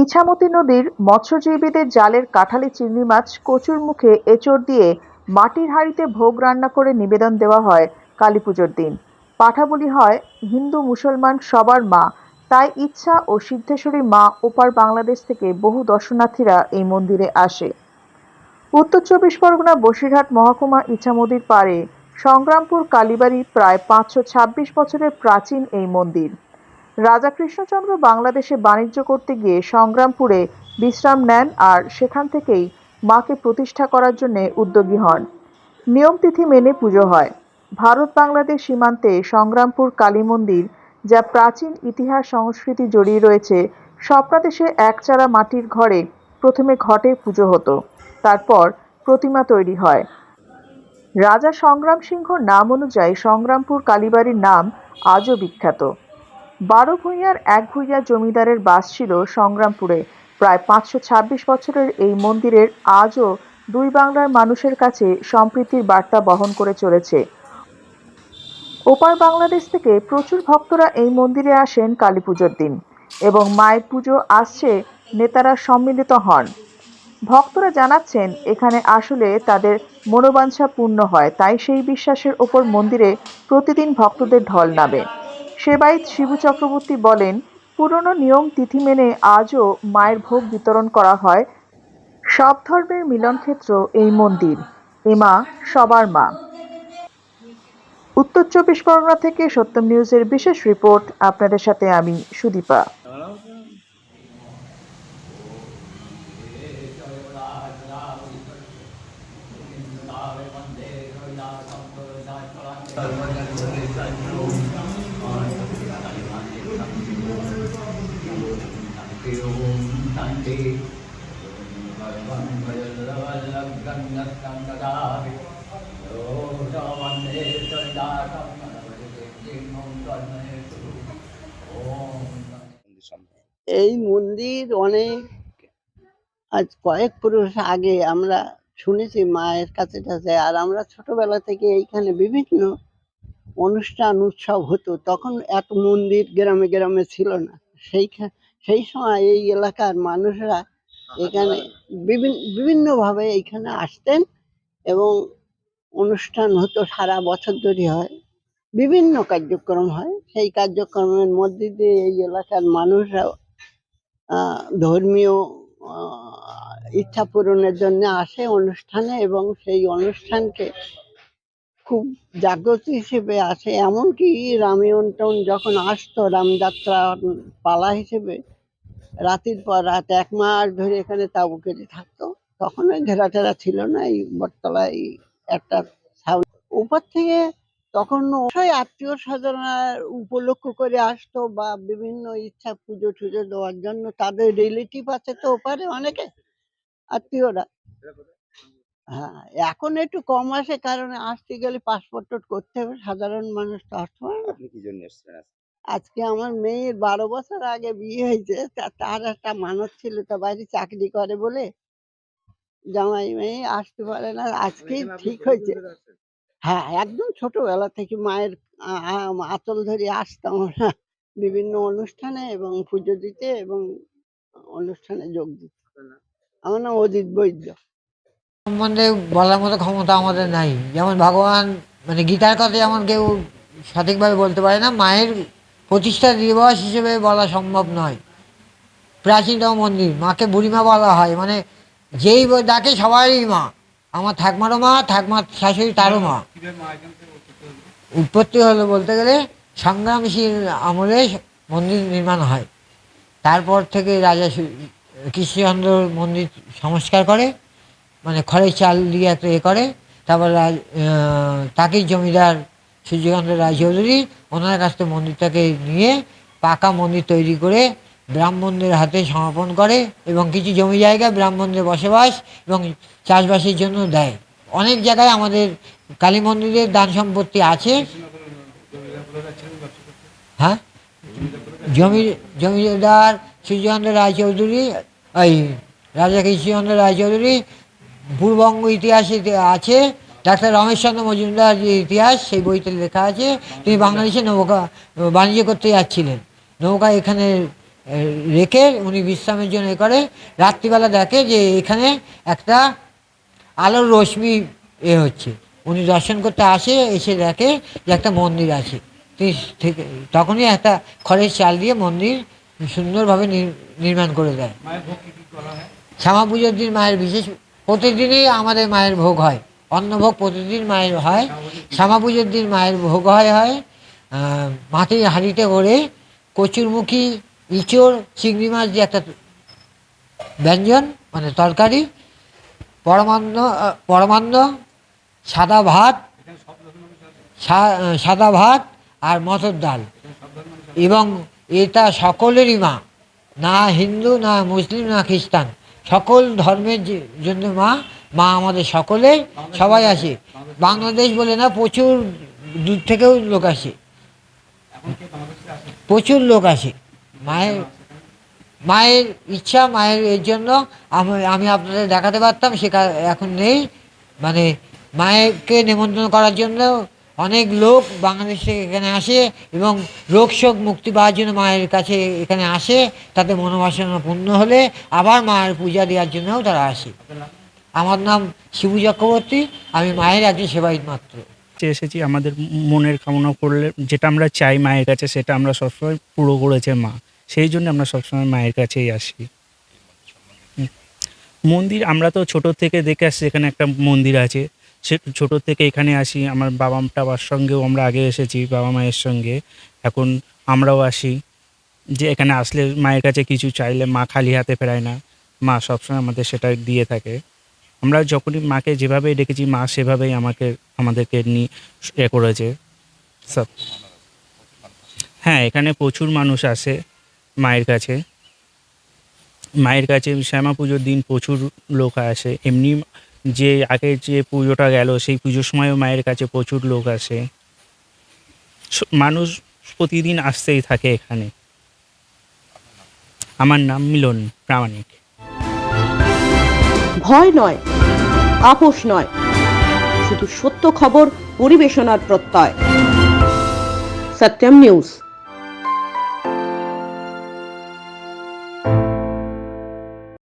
ইছামতি নদীর মৎস্যজীবীদের জালের কাঁঠালি চিংড়ি মাছ কচুর মুখে এঁচড় দিয়ে মাটির হাঁড়িতে ভোগ রান্না করে নিবেদন দেওয়া হয় কালী পুজোর দিন। পাঠা বলি হয় হিন্দু মুসলমান সবার মা। তাই ইচ্ছা ও সিদ্ধেশ্বরী মা ওপার বাংলাদেশ থেকে বহু দর্শনার্থীরা এই মন্দিরে আসে। উত্তর চব্বিশ পরগনা বসিরহাট মহকুমা ইছামতির পাড়ে সংগ্রামপুর কালীবাড়ি প্রায় পাঁচশো ছাব্বিশ বছরের প্রাচীন এই মন্দির। রাজা কৃষ্ণচন্দ্র বাংলাদেশে বাণিজ্য করতে গিয়ে সংগ্রামপুরে বিশ্রাম নেন আর সেখান থেকেই মাকে প্রতিষ্ঠা করার জন্য উদ্যোগী হন। নিয়ম তিথি মেনে পুজো হয়। ভারত বাংলাদেশ সীমান্তে সংগ্রামপুর কালী মন্দির, যা প্রাচীন ইতিহাস সংস্কৃতি জড়িয়ে রয়েছে, স্বপ্নাদেশে একচারা মাটির ঘরে প্রথমে ঘটে পুজো হতো, তারপর প্রতিমা তৈরি হয়। রাজা সংগ্রাম সিংহর নাম অনুযায়ী সংগ্রামপুর কালীবাড়ির নাম আজও বিখ্যাত। বারো ভূঁইয়ার এক ভূঁইয়া জমিদারের বাস ছিল সংগ্রামপুরে। প্রায় পাঁচশো ছাব্বিশ বছরের এই মন্দিরের আজও দুই বাংলার মানুষের কাছে সম্প্রীতির বার্তা বহন করে চলেছে। ওপার বাংলাদেশ থেকে প্রচুর ভক্তরা এই মন্দিরে আসেন কালী পুজোর দিন এবং মায়ের পুজো আসছে নেতারা সম্মিলিত হন। ভক্তরা জানাচ্ছেন, এখানে আসলে তাদের মনোবাঞ্ছা পূর্ণ হয়, তাই সেই বিশ্বাসের ওপর মন্দিরে প্রতিদিন ভক্তদের ঢল নামে। সেবাইত শিবু চক্রবর্তী বলেন, পুরনো নিয়ম তিথি মেনে আজও মায়ের ভোগ বিতরণ করা হয়। সব ধর্মের মিলনক্ষেত্র এই মন্দির। এ মা সবার মা। উত্তর চব্বিশ পরগনা থেকে সত্যম নিউজের বিশেষ রিপোর্ট। আপনাদের সাথে আমি সুদীপা। এই মন্দির অনেক আজ কয়েক পুরুষ আগে আমরা শুনেছি মায়ের কাছে কাছে আর আমরা ছোটবেলা থেকে এইখানে বিভিন্ন অনুষ্ঠান উৎসব হতো তখন এত মন্দির গ্রামে গ্রামে ছিল না। সেই সেই সময় এই এলাকার মানুষরা এখানে বিভিন্ন বিভিন্নভাবে এইখানে আসতেন এবং অনুষ্ঠান হতো সারা বছর ধরে হয়। বিভিন্ন কার্যক্রম হয়। সেই কার্যক্রমের মধ্যে দিয়ে এই এলাকার মানুষরা ধর্মীয় ইচ্ছা পূরণের জন্য আসে অনুষ্ঠানে এবং সেই অনুষ্ঠানকে খুব জাগ্রত হিসেবে আসে। এমনকি রামিয়ন্টন যখন আসতো রামযাত্রা পালা হিসেবে, রাতের পর রাত এক মাস ধরে এখানে তাবু কেটে থাকতো তখন ঘেরা টেরা ছিল না, এই বটতলায় একটা উপর থেকে তখন অবশ্যই আত্মীয় স্বজনরা উপলক্ষ করে আসতো বা বিভিন্ন ইচ্ছা পুজো টুজো দেওয়ার জন্য। তাদের রিলেটিভ আছে তো ওপারে অনেকে, আত্মীয়রা। হ্যাঁ এখন একটু কম আসে কারণ আসতে গেলে পাসপোর্ট করতে হবে। সাধারণ মানুষ তো আসতে পারে না। আপনি কি জন্য এসেছেন আজকে? আমার মেয়ের বারো বছর আগে বিয়ে হয়েছে। তার একটা মানত ছিল তা বাইরে চাকরি করে বলে জামাই মেয়ে আসতে পারে না আজকেই ঠিক হয়েছে। হ্যাঁ একদম ছোটবেলা থেকে মায়ের আঁচল ধরে আসতাম আমরা বিভিন্ন অনুষ্ঠানে এবং পুজো দিতে এবং অনুষ্ঠানে যোগ দিতে। আমার নাম অজিত বৈদ্য। সম্বন্ধে বলার মতো ক্ষমতা আমাদের নাই। যেমন ভগবান মানে গীতার কথা যেমন কেউ সঠিকভাবে বলতে পারে না, মায়ের প্রতিষ্ঠা দিবস হিসেবে বলা সম্ভব নয়। প্রাচীনতম মন্দির, মাকে বুড়িমা বলা হয়। মানে যেই ডাকে সবারই মা। আমার ঠাকমারও মা, ঠাকমার শাশুড়ি তারও মা। উৎপত্তি হলো বলতে গেলে সংগ্রামশীল আমলে মন্দির নির্মাণ হয়। তারপর থেকে রাজা কৃষ্ণচন্দ্র মন্দির সংস্কার করে। মানে খড়ের চাল দিয়ে একটা এ করে, তারপর তাকেই জমিদার সূর্যকান্ত রায়চৌধুরী ওনার কাছ থেকে মন্দিরটাকে নিয়ে পাকা মন্দির তৈরি করে ব্রাহ্মণদের হাতে সমর্পণ করে এবং কিছু জমি জায়গা ব্রাহ্মণদের বসবাস এবং চাষবাসের জন্য দেয়। অনেক জায়গায় আমাদের কালী মন্দিরের দান সম্পত্তি আছে। হ্যাঁ? জমি, জমিদার সূর্যকান্ত রায়চৌধুরী ওই রাজা কৃষ্ণচন্দ্র রায়চৌধুরী পূর্ববঙ্গ ইতিহাসে আছে ডাক্তার রমেশচন্দ্র মজুমদার যে ইতিহাস সেই বইতে লেখা আছে তিনি বাংলাদেশে নৌকা বাণিজ্য করতে যাচ্ছিলেন। নৌকা এখানে রেখে উনি বিশ্রামের জন্য এ করে। রাত্রিবেলা দেখে যে এখানে একটা আলোর রশ্মি এ হচ্ছে। উনি দর্শন করতে আসে এসে দেখে যে একটা মন্দির আছে। তিনি থেকে তখনই একটা খড়ের চাল দিয়ে মন্দির সুন্দরভাবে নির- নির্মাণ করে দেয়। শ্যামা পুজোর দিন মায়ের বিশেষ প্রতিদিনই আমাদের মায়ের ভোগ হয়। অন্নভোগ প্রতিদিন মায়ের হয় শ্যামা পুজোর দিন মায়ের ভোগ হয় হয় মাটির হাঁড়িতে করে কচুরমুখী, ইঁচড়, চিংড়ি মাছ দিয়ে একটা ব্যঞ্জন মানে তরকারি, পরমান্ন পরমান্ন, সাদা ভাত সাদা ভাত আর মটর ডাল। এবং এটা সকলেরই মা, না হিন্দু, না মুসলিম, না খ্রিস্টান। সকল ধর্মের জন্য মা মা আমাদের সকলে, সবাই আসে। বাংলাদেশ বলে না, প্রচুর দূর থেকেও লোক আসে। প্রচুর লোক আসে। মায়ের মায়ের ইচ্ছা, মায়ের এর জন্য আমি আমি আপনাদের দেখাতে পারতাম, সে এখন নেই। মানে মায়েরকে নিমন্ত্রণ করার জন্য অনেক লোক বাংলাদেশ থেকে এখানে আসে এবং রোগ শোক মুক্তি পাওয়ার জন্য মায়ের কাছে এখানে আসে, তাতে মনোবাসনা পূর্ণ হলে আবার মায়ের পূজা দেওয়ার জন্যও তারা আসে। আমার নাম শিবু চক্রবর্তী, আমি মায়ের একজন সেবায়িত মাত্র। এসেছি, আমাদের মনের কামনা করলে যেটা আমরা চাই মায়ের কাছে, সেটা আমরা সবসময় পুরো করেছে মা। সেই জন্য আমরা সবসময় মায়ের কাছেই আসি। মন্দির, আমরা তো ছোট থেকে দেখে আসছি, এখানে একটা মন্দির আছে। ছোট থেকে এখানে আসি, আমার বাবা টাবার সঙ্গেও আমরা আগে এসেছি, বাবা মায়ের সঙ্গে। এখন আমরাও আসি। যে এখানে আসলে মায়ের কাছে কিছু চাইলে মা খালি হাতে ফেরায় না। মা সবসময় আমাদের সেটা দিয়ে থাকে। আমরা যখনই মাকে যেভাবে ডেকেছি, মা সেভাবেই আমাকে, আমাদেরকে নিয়ে এ করেছে। সব। হ্যাঁ এখানে প্রচুর মানুষ আসে মায়ের কাছে। মায়ের কাছে শ্যামা পুজোর দিন প্রচুর লোক আসে। এমনি যে আগে যে পুজোটা গেল, সেই পুজোর সময়ও মায়ের কাছে প্রচুর লোক আসে। মানুষ প্রতিদিন আসতেই থাকে এখানে। আমার নাম মিলন, প্রামাণিক। ভয় নয়, আপোষ নয়, শুধু সত্য খবর, পরিবেশনার প্রত্যয়। সত্যম নিউজ।